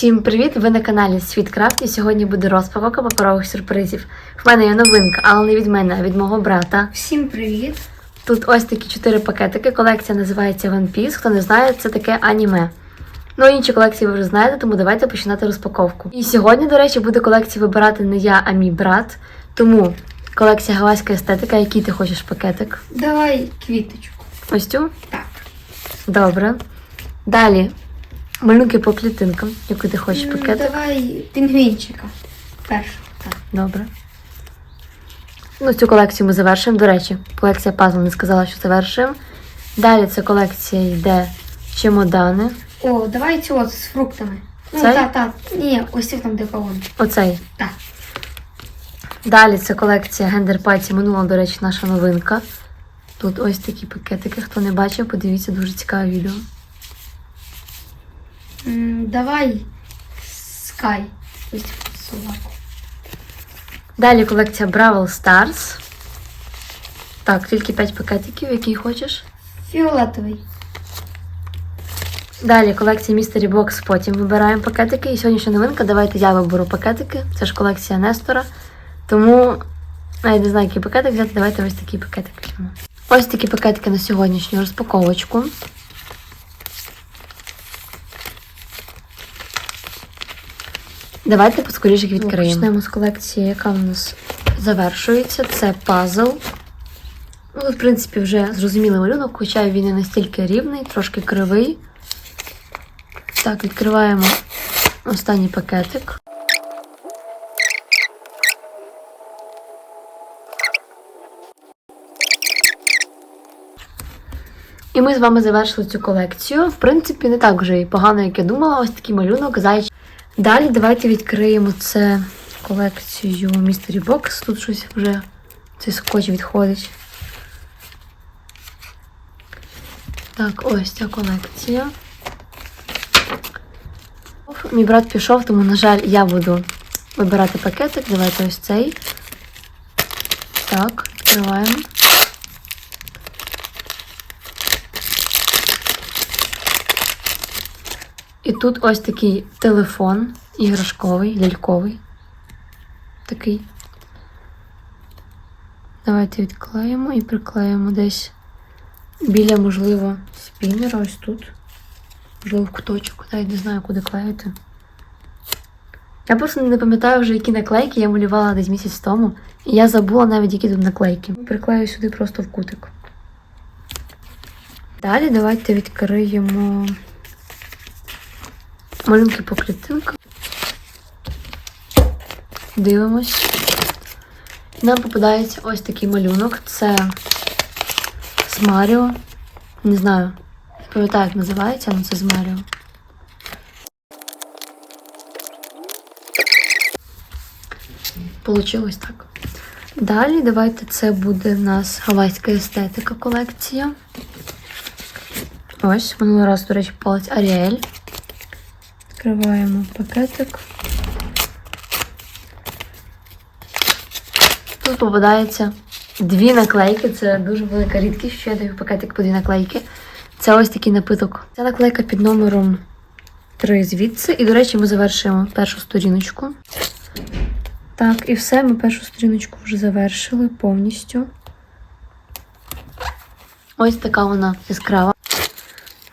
Всім привіт! Ви на каналі Світкрафт і сьогодні буде розпаковка паперових сюрпризів. В мене є новинка, але не від мене, а від мого брата. Всім привіт! Тут ось такі чотири пакетики. Колекція називається One Piece. Хто не знає, це таке аніме. Ну, інші колекції ви вже знаєте, тому давайте починати розпаковку. І сьогодні, до речі, буде колекцію вибирати не я, а мій брат. Тому колекція гавайська естетика. Який ти хочеш пакетик? Давай квіточку. Ось цю? Так. Добре. Далі малюнки по клітинкам. Який ти хочеш М, пакетик? Давай пінгвінчика. Першого. Так. Добре. Ну, цю колекцію ми завершуємо. До речі, колекція пазл не сказала, що завершуємо. Далі ця колекція йде чемодани. О, давай цю от з фруктами. Ну, Цей? так, так. Ні, ось цих там де колон. Оцей. Так. Далі це колекція Гендер Паті. Минула, до речі, наша новинка. Тут ось такі пакетики. Хто не бачив, подивіться дуже цікаве відео. Давай Sky. Ось собаку. Далі колекція Бравл Stars. Так, тільки 5 пакетиків, який хочеш. Фіолетовий. Далі колекція Mystery Box, потім вибираємо пакетики. І сьогоднішня новинка. Давайте я виберу пакетики. Це ж колекція Нестора. Тому я не знаю, який пакетик взяти. Давайте ось такий пакетик візьмемо. Ось такі пакетики на сьогоднішню розпаковочку. Давайте поскоріше їх відкриємо. Почнемо з колекції, яка у нас завершується. Це пазл. Ну, тут, в принципі, вже зрозумілий малюнок, хоча він не настільки рівний, трошки кривий. Так, відкриваємо останній пакетик. І ми з вами завершили цю колекцію. В принципі, не так вже і погано, як я думала. Ось такий малюнок, зайчик. Далі давайте відкриємо це колекцію Mystery Box. Тут щось вже цей скотч відходить. Так, ось ця колекція. Мій брат пішов, тому, на жаль, я буду вибирати пакетик. Давайте ось цей. Так, відкриваємо. І тут ось такий телефон іграшковий, ляльковий. Такий. Давайте відклеїмо і приклеїмо десь біля, можливо, спінера, ось тут. Можливо, в куточок. Навіть не знаю, куди клеїти. Я просто не пам'ятаю вже, які наклейки я малювала десь місяць тому. І я забула навіть, які тут наклейки. Приклею сюди просто в кутик. Далі давайте відкриємо малюнки по клітинкам. Дивимось. Нам попадається ось такий малюнок. Це з Маріо. Не знаю, не пам'ятаю, як називається, але це з Маріо. Получилось так. Далі давайте це буде в нас гавайська естетика колекція. Ось, минулий раз, до речі, попалась Аріель. Відкриваємо пакетик. Тут попадається дві наклейки. Це дуже велика рідкість, що я даю пакетик по дві наклейки. Це ось такий напиток. Ця наклейка під номером 3 звідси. І, до речі, ми завершуємо першу сторіночку. Так, і все, ми першу сторіночку вже завершили повністю. Ось така вона яскрава.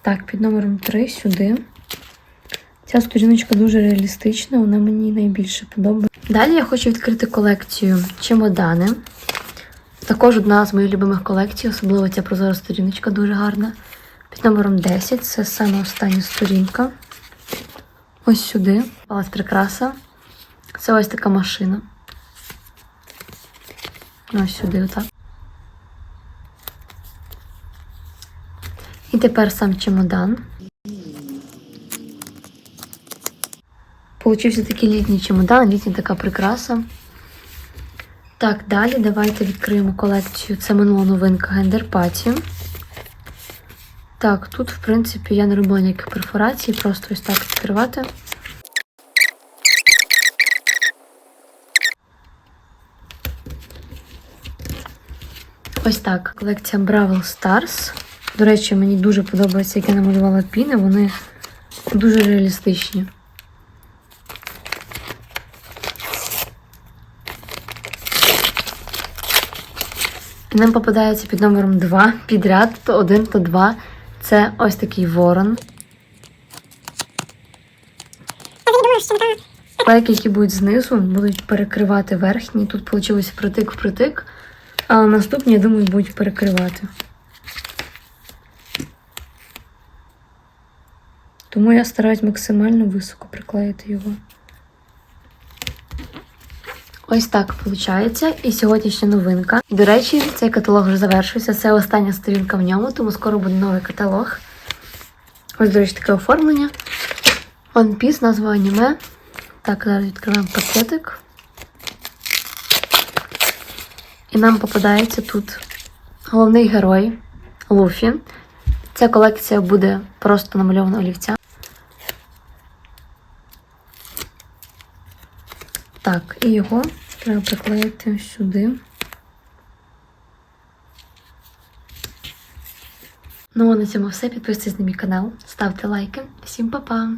Так, під номером 3 сюди. Ця сторіночка дуже реалістична, вона мені найбільше подобається. Далі я хочу відкрити колекцію чемодани. Також одна з моїх любимих колекцій, особливо ця прозора сторіночка дуже гарна. Під номером 10 це саме остання сторінка. Ось сюди. Палець прикраса. Це ось така машина. Ось сюди, отак. І тепер сам чемодан. Получився такий літній чемодан, літня така прикраса. Так, далі давайте відкриємо колекцію. Це минула новинка Гендер Паті. Так, тут, в принципі, я не робила ніяких перфорацій, просто ось так відкривати. Ось так. Колекція Бравл Stars. До речі, мені дуже подобається, як я намалювала піни. Вони дуже реалістичні. Нам попадається під номером 2 підряд, то 1, то 2. Це ось такий ворон. Клейки, які будуть знизу, будуть перекривати верхні. Тут вийшло притик в притик, а наступні, я думаю, будуть перекривати. Тому я стараюсь максимально високо приклеїти його. Ось так виходить. І сьогоднішня новинка. До речі, цей каталог вже завершився. Це остання сторінка в ньому, тому скоро буде новий каталог. Ось, до речі, таке оформлення. One Piece, назва аніме. Так, зараз відкриваємо пакетик. І нам попадається тут головний герой Луфі. Ця колекція буде просто намальована олівця. Так, і його треба приклеїти сюди. Ну а на цьому все. Підписуйтесь на мій канал, ставте лайки. Всім па-па!